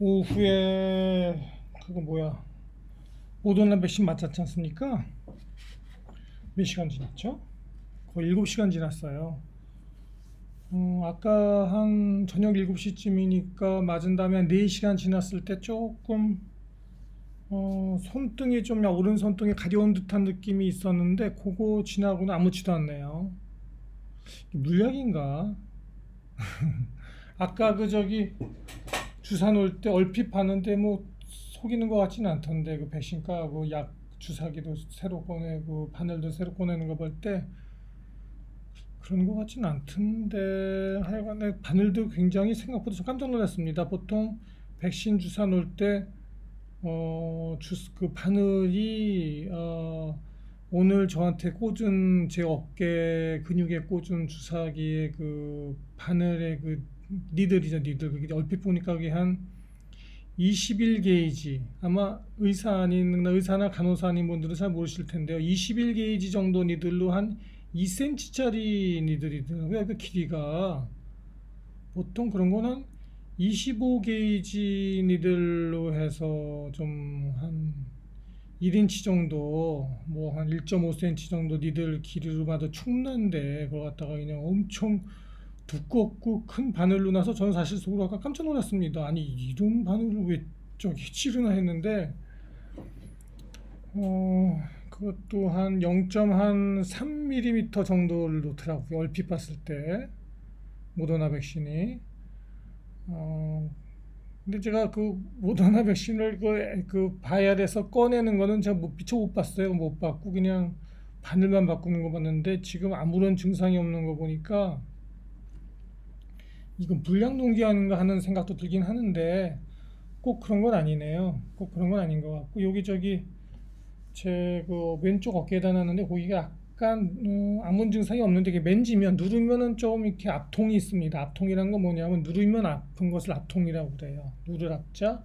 오후에 그거 뭐야 모더나 백신 맞았지 않습니까? 몇 시간 지났죠? 거의 7시간 지났어요. 어, 아까 한 저녁 7시쯤이니까 맞은 다음에 한 4시간 지났을 때 조금 어, 손등이 좀 오른 손등이 가려운 듯한 느낌이 있었는데 그거 지나고는 아무렇지도 않네요. 물약인가? 아까 그 저기 주사 놓을 때 얼핏 봤는데 뭐 속이는 것 같지는 않던데 그 백신 까고 약 주사기도 새로 꺼내고 바늘도 새로 꺼내는 거 볼 때 그런 것 같지는 않던데 하여간에 바늘도 굉장히 생각보다 좀 깜짝 놀랐습니다. 보통 백신 주사 놓을 때 어, 주, 그 바늘이 어, 오늘 저한테 꽂은 제 어깨 근육에 꽂은 주사기의 그 바늘의 그 니들이죠 니들. 그게 얼핏 보니까 그게 한 21 게이지. 아마 의사 아닌 의사나 간호사 아닌 분들은 잘 모르실 텐데요. 21 게이지 정도 니들로 한 2cm짜리 니들이더라고요. 그 길이가. 보통 그런 거는 25 게이지 니들로 해서 좀 한 1인치 정도 뭐 한 1.5cm 정도 니들 길이로 봐도 충분한데 그걸 갖다가 그냥 엄청 두껍고 큰 바늘로 나서 저는 사실 속으로 아까 깜짝 놀랐습니다. 아니 이런 바늘을 왜 저기 찌르나 했는데 어 그것도 한 0.3mm 정도를 놓더라고요. 얼핏 봤을 때 모더나 백신이 어 근데 제가 그 모더나 백신을 그, 그 바이알에서 꺼내는 거는 제가 못 미처 못 봤어요. 못 봤고 그냥 바늘만 바꾸는 거 봤는데 지금 아무런 증상이 없는 거 보니까 이건 불량 동기화인가 하는 생각도 들긴 하는데 꼭 그런 건 아니네요. 꼭 그런 건 아닌 것 같고 여기저기 제 그 왼쪽 어깨에다 놨는데 거기가 약간 음, 아무 증상이 없는데 이게 맨지면 누르면은 좀 이렇게 압통이 있습니다. 압통이란 건 뭐냐면 누르면 아픈 것을 압통이라고 그래요. 누를 압자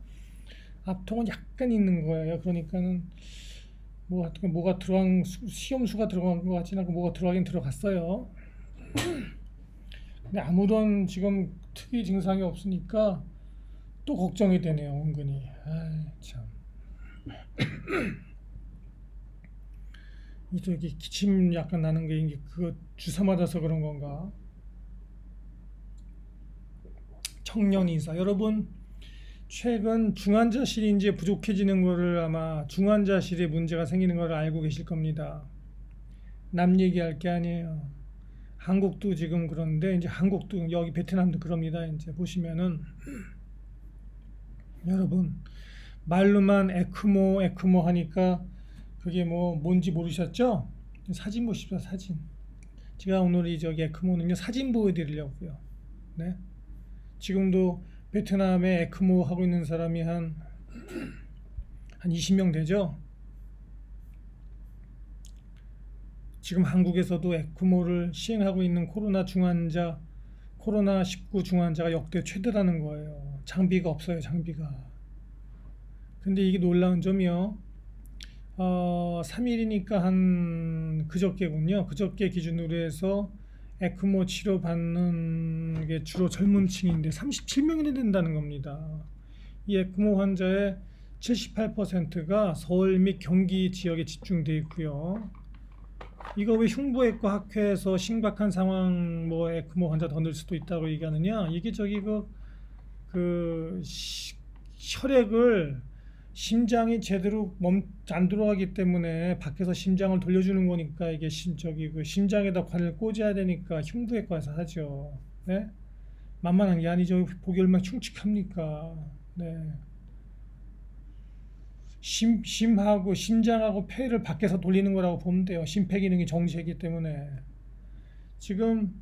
압통은 약간 있는 거예요. 그러니까는 뭐 하여튼 뭐가 들어간 수- 시험수가 들어간 것 같지는 않고 뭐가 들어가긴 들어갔어요. 근데 아무런 지금 특이 증상이 없으니까 또 걱정이 되네요, 은근히. 아이, 참. 이 저기 기침 약간 나는 게 이게 그거 주사 맞아서 그런 건가? 청년 이사 여러분 최근 중환자실이 이제 부족해지는 거를 아마 중환자실에 문제가 생기는 거를 알고 계실 겁니다. 남 얘기할 게 아니에요. 한국도 지금 그런데 이제 한국도 여기 베트남도 그럽니다. 이제 보시면은 여러분 말로만 에크모 에크모 하니까 그게 뭐 뭔지 모르셨죠? 사진 보십시오 사진. 제가 오늘 이 저기 에크모는요 사진 보여드리려고요. 네. 지금도 베트남에 에크모 하고 있는 사람이 한 한 20명 되죠? 지금 한국에서도 에크모를 시행하고 있는 코로나 중환자, 코로나 19 중환자가 역대 최대라는 거예요. 장비가 없어요, 장비가. 근데 이게 놀라운 점이요. 어, 3일이니까 한 그저께군요. 그저께 기준으로 해서 에크모 치료 받는 게 주로 젊은 층인데 37명이나 된다는 겁니다. 이 에크모 환자의 78%가 서울 및 경기 지역에 집중돼 있고요. 이거 왜 흉부외과 학회에서 심각한 상황 뭐 에크모 환자 더 늘 수도 있다고 얘기하느냐? 이게 저기 그, 그 시- 혈액을 심장이 제대로 멈 안 들어가기 때문에 밖에서 심장을 돌려주는 거니까 이게 심 저기 그 심장에다 관을 꽂아야 되니까 흉부외과에서 하죠. 네? 만만한 게 아니죠. 보기 얼마나 흉측합니까? 네. 심, 심하고 심장하고 폐를 밖에서 돌리는 거라고 보면 돼요. 심폐 기능이 정지했기 때문에 지금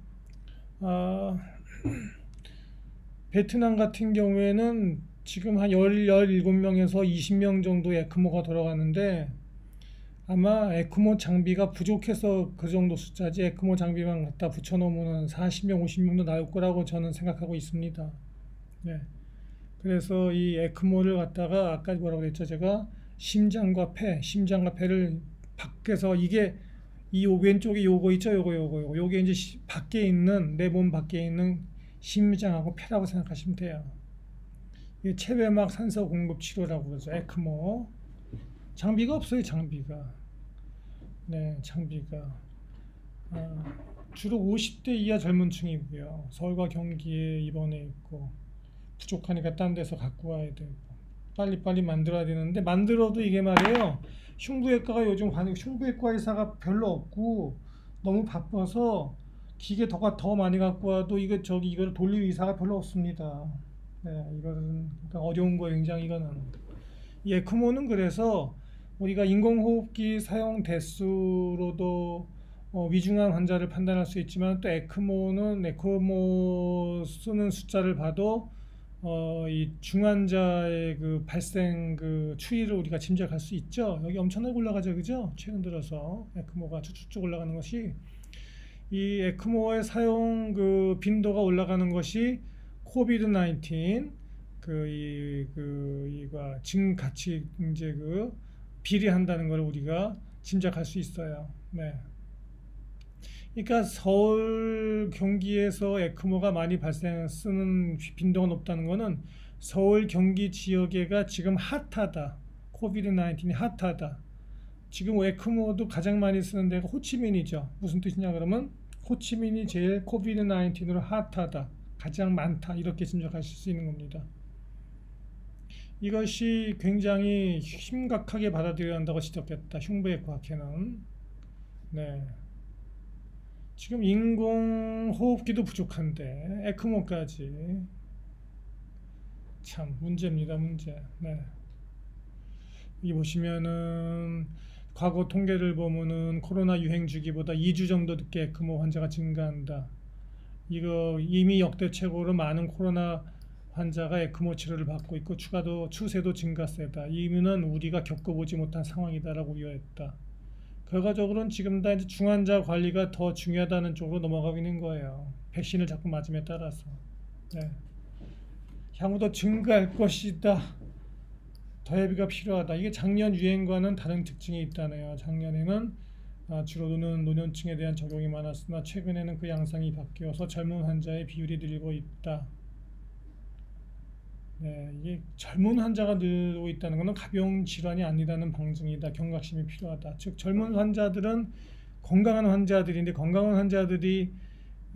아, 베트남 같은 경우에는 지금 한 10, 17명에서 20명 정도 에크모가 돌아가는데 아마 에크모 장비가 부족해서 그 정도 숫자지 에크모 장비만 갖다 붙여놓으면 40명, 50명도 나올 거라고 저는 생각하고 있습니다. 네. 그래서 이 에크모를 갖다가 아까 뭐라고 그랬죠 제가 심장과 폐, 심장과 폐를 밖에서 이게 이 왼쪽에 요거 있죠 요거 요거 요거 요게 이제 시- 밖에 있는 내 몸 밖에 있는 심장하고 폐라고 생각하시면 돼요. 이 체외막 산소 공급 치료라고 그러죠. 에크모. 장비가 없어요, 장비가. 네, 장비가. 아, 주로 50대 이하 젊은 층이고요. 서울과 경기에 입원해 있고 부족하니까 딴 데서 갖고 와야 되고 빨리빨리 만들어야 되는데 만들어도 이게 말이에요. 흉부외과가 요즘 관- 흉부외과 의사가 별로 없고 너무 바빠서 기계 더가 더 많이 갖고 와도 이거 저기 이걸 돌릴 의사가 별로 없습니다. 네, 이거는 그러니까 어려운 거 굉장히 이거는 이 에크모는 그래서 우리가 인공호흡기 사용 대수로도 어, 위중한 환자를 판단할 수 있지만 또 에크모는 에크모 쓰는 숫자를 봐도 어, 이 중환자의 그 발생 그 추이를 우리가 짐작할 수 있죠. 여기 엄청나게 올라가죠, 그죠? 최근 들어서 에크모가 쭉쭉 올라가는 것이 이 에크모의 사용 그 빈도가 올라가는 것이 코비드 19 그이그 이가 지금 같이 이제 그 비례한다는 걸 우리가 짐작할 수 있어요. 네. 그러니까 서울 경기에서 에크모가 많이 발생 쓰는 빈도가 높다는 거는 서울 경기 지역에가 지금 핫하다. 코비드 19이 핫하다. 지금 에크모도 가장 많이 쓰는 데가 호치민이죠. 무슨 뜻이냐 그러면 호치민이 제일 코비드 19으로 핫하다. 가장 많다. 이렇게 짐작하실 수 있는 겁니다. 이것이 굉장히 심각하게 받아들여야 한다고 지적했다. 흉부외과학회는. 네. 지금 인공호흡기도 부족한데 에크모까지. 참 문제입니다 문제. 네. 이 보시면은 과거 통계를 보면은 코로나 유행 주기보다 2주 정도 늦게 에크모 환자가 증가한다. 이거 이미 역대 최고로 많은 코로나 환자가 에크모 치료를 받고 있고 추가도 추세도 증가세다. 이유는 우리가 겪어보지 못한 상황이다라고 우려했다 결과적으로는 지금 다 이제 중환자 관리가 더 중요하다는 쪽으로 넘어가고 있는 거예요. 백신을 자꾸 맞음에 따라서. 네. 향후도 증가할 것이다. 더해비가 필요하다. 이게 작년 유행과는 다른 특징이 있다네요. 작년에는 아, 주로 노년, 노년층에 대한 적용이 많았으나 최근에는 그 양상이 바뀌어서 젊은 환자의 비율이 늘고 있다. 네, 이게 젊은 환자가 늘고 있다는 것은 가벼운 질환이 아니라는 방증이다. 경각심이 필요하다. 즉 젊은 환자들은 건강한 환자들인데 건강한 환자들이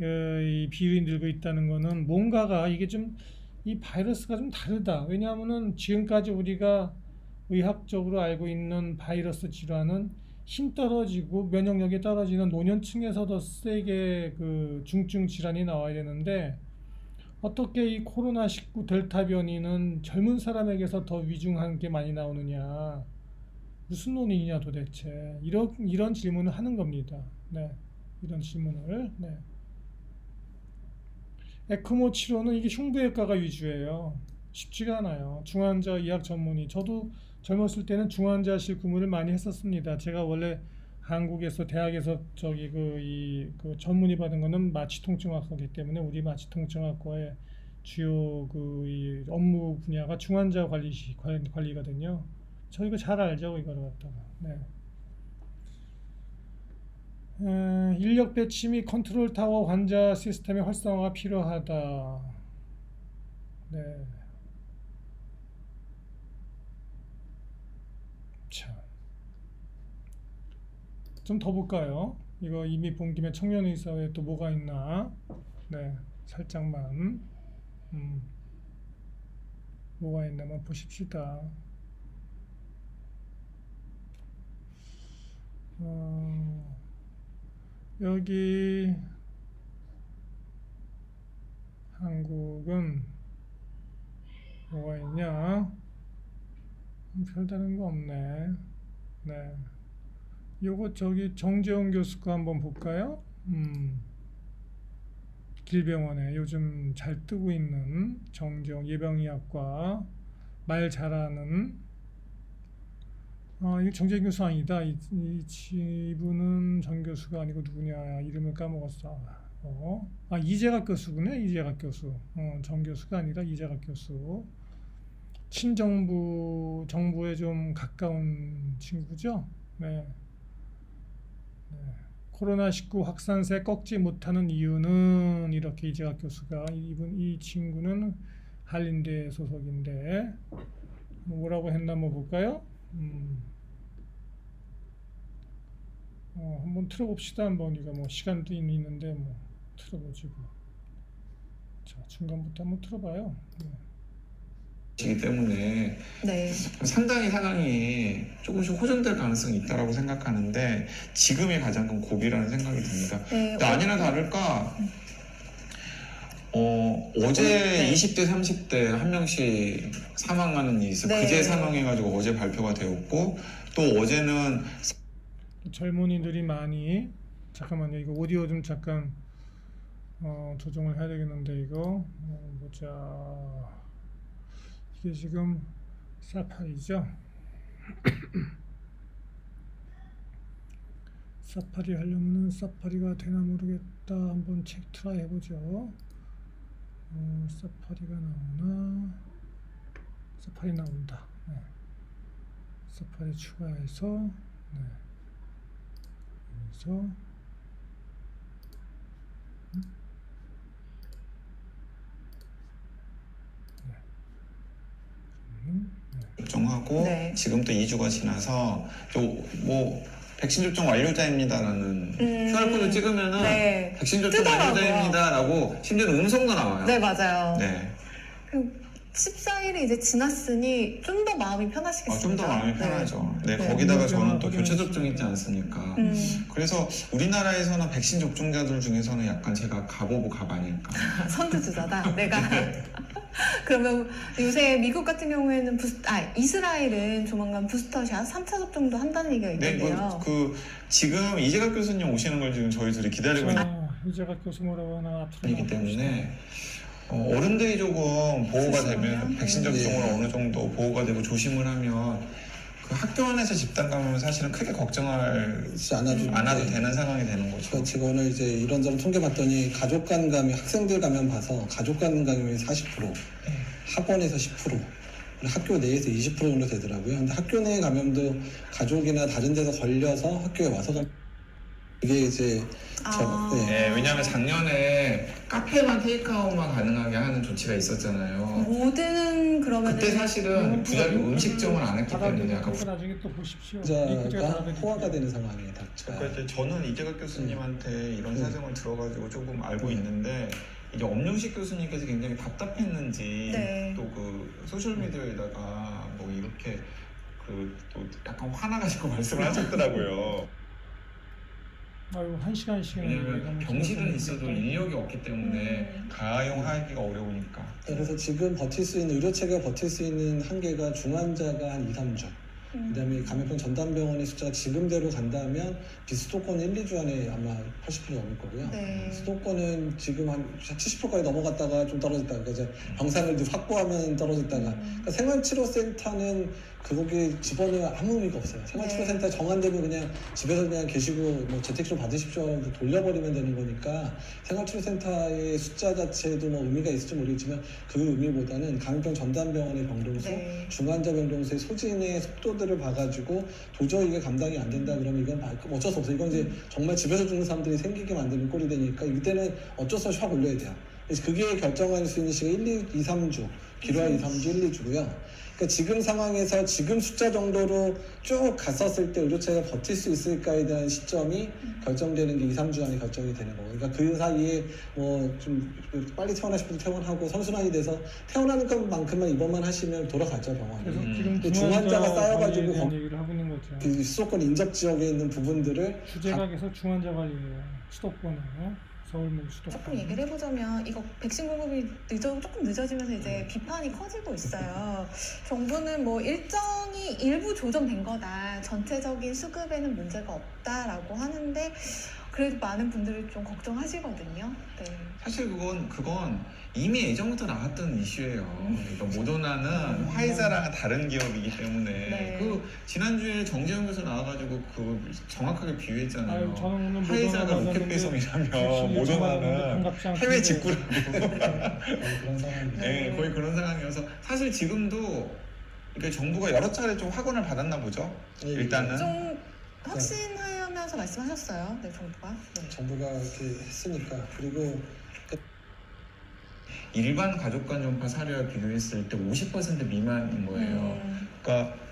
어, 이 비율이 늘고 있다는 것은 뭔가가 이게 좀 이 바이러스가 좀 다르다. 왜냐하면은 지금까지 우리가 의학적으로 알고 있는 바이러스 질환은 힘 떨어지고 면역력이 떨어지는 노년층에서 더 세게 그 중증 질환이 나와야 되는데 어떻게 이 코로나19 델타 변이는 젊은 사람에게서 더 위중한 게 많이 나오느냐? 무슨 논의냐 도대체? 이런 이런 질문을 하는 겁니다. 네, 이런 질문을. 네. 에크모 치료는 이게 흉부외과가 위주예요. 쉽지가 않아요. 중환자 의학 전문의. 저도 젊었을 때는 중환자실 근무를 많이 했었습니다. 제가 원래 한국에서 대학에서 저기 그 이그 전문의 받은 거는 마취 통증학과이기 때문에 우리 마취 통증학과의 주요 그이 업무 분야가 중환자 관리 관리거든요. 저희가 잘 알죠 이거를 갖다가. 네. 에, 인력 배치 및 컨트롤 타워 환자 시스템의 활성화가 필요하다. 네. 자. 좀 더 볼까요? 이거 이미 본 김에 청년의사회 또 뭐가 있나? 네, 살짝만 음, 뭐가 있나만 보십시다. 어, 여기 한국은 뭐가 있냐? 음, 별다른 거 없네. 네. 요거 저기 정재훈 교수 거 한번 볼까요? 음, 길병원에 요즘 잘 뜨고 있는 정재훈 예방의학과 말 잘하는 아, 이 정재훈 교수 아니다. 이, 이, 이분은 정 교수가 아니고 누구냐 이름을 까먹었어. 어? 아 이재각 교수구나 이재각 교수. 어, 정 교수가 아니라 이재각 교수. 친정부 정부에 좀 가까운 친구죠. 네. 코로나19 확산세 꺾지 못하는 이유는 이렇게 이재학 교수가 이분 이 친구는 한림대 소속인데 뭐라고 했나 한번 볼까요? 음. 어, 한번 틀어봅시다 한번 이거 뭐 시간도 있는데 뭐 틀어보지고 자 중간부터 한번 틀어봐요. 네. 이기 때문에 네. 상당히 상황이 조금씩 호전될 가능성이 있다라고 생각하는데 지금이 가장 큰 고비라는 생각이 듭니다. 네. 근데 아니나 다를까 어, 어제 네. 20대 30대 한 명씩 사망하는 일이 있어. 네. 그제 사망해가지고 어제 발표가 되었고 또 어제는 젊은이들이 많이 잠깐만요 이거 오디오 좀 잠깐 어, 조정을 해야 되겠는데 이거 어, 보자 이게 지금 사파리죠? 사파리 하려면은 사파리가 되나 모르겠다. 한번 체크 트라이 해보죠. 어, 사파리가 나오나? 사파리 나온다. 네. 사파리 추가해서 네. 그래서 음? 네. 그러면, 네. 접종하고 네. 지금 또 2주가 지나서 뭐 백신 접종 완료자입니다라는 음. QR코드 찍으면은 네. 백신 접종 뜨더라고요. 완료자입니다라고 심지어 음성도 나와요. 네, 맞아요. 네. 그 14일이 이제 지났으니 좀 더 마음이 편하시겠습니다. 어, 좀더 마음이 네. 편하죠. 네, 네. 거기다가 저는 또 음. 교체 접종 있지 않습니까? 음. 그래서 우리나라에서는 백신 접종자들 중에서는 약간 제가 가보고 가봐니까. 선두주자다. 내가. 그러면 요새 미국 같은 경우에는 부스, 아 이스라엘은 조만간 부스터샷 3차 접종도 한다는 얘기가 네, 있는데요. 그, 그 지금 이재갑 교수님 오시는 걸 지금 저희 둘이 기다리고 있는 자, 이제가 교수 뭐라고 하나 앞으로 이기 나가봅시다. 때문에 어, 어른들이 조금 보호가 되면 조심하면? 백신 음. 접종을 네. 어느 정도 보호가 되고 조심을 하면 그 학교 안에서 집단 감염은 사실은 크게 걱정할 그렇지 않아도 않아도 돼. 되는 상황이 되는 거죠. 그 오늘 이제 이런저런 통계 봤더니 가족 간 감염, 학생들 감염 봐서 가족 간 감염이 40%, 학원에서 10%, 그리고 학교 내에서 20% 정도 되더라고요. 근데 학교 내 감염도 가족이나 다른 데서 걸려서 학교에 와서 감- 그게 이제 저, 아. 네. 네, 왜냐하면 작년에 카페만 테이크아웃만 가능하게 하는 조치가 있었잖아요. 모든 그러면은 그때 사실은 부작위 음식점을 안 했기 때문에 약간 그거 나중에 또 보십시오. 이 자가 달아드릴게요. 호화가 되는 상황이 닥쳐. 그러니까 이제 저는 이재갑 교수님한테 이런 네. 사정을 들어가지고 조금 알고 네. 있는데 이제 엄룡식 교수님께서 굉장히 답답했는지 네. 또 그 소셜 미디어에다가 뭐 이렇게 그 또 약간 화나가지고 말씀을 하셨더라고요. 아유 한 시간씩. 왜냐면 병실은 있어도 인력이 없기 때문에 음. 가용하기가 어려우니까. 네, 그래서 지금 버틸 수 있는 의료체가 버틸 수 있는 한계가 중환자가 한 2, 3주. 음. 그다음에 감염병 전담 병원의 숫자가 지금대로 간다면 비수도권 1, 2주 안에 아마 80% 넘을 거고요. 네. 수도권은 지금 한 70%까지 넘어갔다가 좀 떨어졌다가 그러니까 이제 병상을 좀 확보하면 떨어졌다가 음. 그러니까 생활치료센터는 그거기 집어넣으면 아무 의미가 없어요. 생활치료센터 정한되면 그냥 집에서 그냥 계시고 뭐 재택치료 받으십시오 하고 돌려버리면 되는 거니까 생활치료센터의 숫자 자체도 뭐 의미가 있을지 모르겠지만 그 의미보다는 감염병 전담병원의 병동수 네. 중환자 병동수의 소진의 속도들을 봐가지고 도저히 이게 감당이 안 된다 그러면 이건 바- 어쩔 수 없어. 이건 이제 정말 집에서 죽는 사람들이 생기게 만드는 꼴이 되니까 이때는 어쩔 수 없이 확 올려야 돼요. 그래서 그게 결정할 수 있는 시간 1, 2, 2 3주, 길어야 2, 3주, 1, 2주고요. 그러니까 지금 상황에서 지금 숫자 정도로 쭉 갔었을 때 의료체가 버틸 수 있을까에 대한 시점이 결정되는 게 2, 3주 안에 결정이 되는 거고. 그러니까 그 사이에 뭐 좀 빨리 퇴원하고 싶어도 퇴원하고 선순환이 돼서 퇴원하는 것만큼만 입원만 하시면 돌아가죠 병원에. 그래서 음. 지금 그 중환자 중환자가 쌓여가지고 거- 얘기를 하고 있는 거죠. 그 수도권 인접 지역에 있는 부분들을 주제가 계속 중환자 관리예요. 수도권에 서울면 수도권. 조금 얘기를 해보자면 이거 백신 공급이 늦어 조금 늦어지면서 이제 비판이 커지고 있어요. 정부는 뭐 일정이 일부 조정된 거다. 전체적인 수급에는 문제가 없다라고 하는데 그래도 많은 분들이 좀 걱정하시거든요. 네. 사실 그건 그건 이미 예전부터 나왔던 이슈예요. 그러니까 모더나는 음. 화이자랑 다른 기업이기 때문에 네. 그 지난주에 정재영 교수 나와가지고 그 정확하게 비유했잖아요. 아유 저는 화이자가 로켓 백신이 모더나는. 해외 직구라고 거의 그런 상황입니다. 네, 거의 그런 상황이어서 사실 지금도 이렇게 정부가 여러 차례 좀 확언을 받았나 보죠. 예, 일단은 좀 확신하면서 말씀하셨어요. 네, 정부가. 네. 정부가 이렇게 했으니까 그리고 일반 가족 간 전파 사례와 비교했을 때 50% 미만인 거예요. 음. 그러니까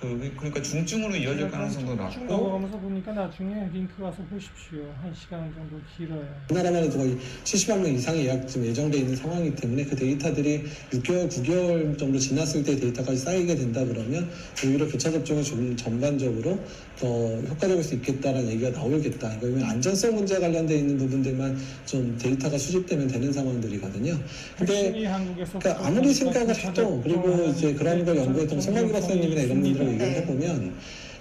그 그러니까 중증으로 이어질 가능성도 쭉 낮고 넘어가면서 보니까 나중에 링크 가서 보십시오. 한 시간 정도 길어요. 우리나라만 해도 거의 70만 명 이상의 예약 지금 예정돼 있는 상황이기 때문에 그 데이터들이 6개월, 9개월 정도 지났을 때 데이터까지 쌓이게 된다 그러면 오히려 교차 접종이 좀 전반적으로 더 효과적일 수 있겠다라는 얘기가 나오겠다. 그러면 안전성 문제 관련돼 있는 부분들만 좀 데이터가 수집되면 되는 상황들이거든요. 근데 한국에서 그러니까 아무리 생각을 해도 그리고 이제 그런 걸 연구했던 송강기 박사님이나 이런 분들하 고 얘기를 네. 해보면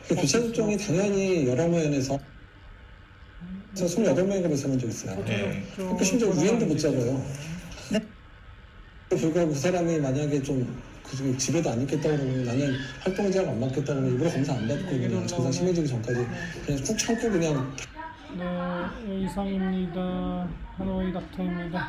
그 교차 접종이 당연히 여러 면에서 28명인가 발생한 적 있어요. 네. 그러니까 심지어 유행도 못 잡아요. 네. 불구하고 그 사람이 만약에 좀그 집에도 안 있겠다 그러면 나는 활동 제약 안 받겠다 그러면 일부러 검사 안 받고 그냥 증상 심해지기 전까지 그냥 꾹 참고 그냥 네, 이상입니다. 하노이 닥터입니다.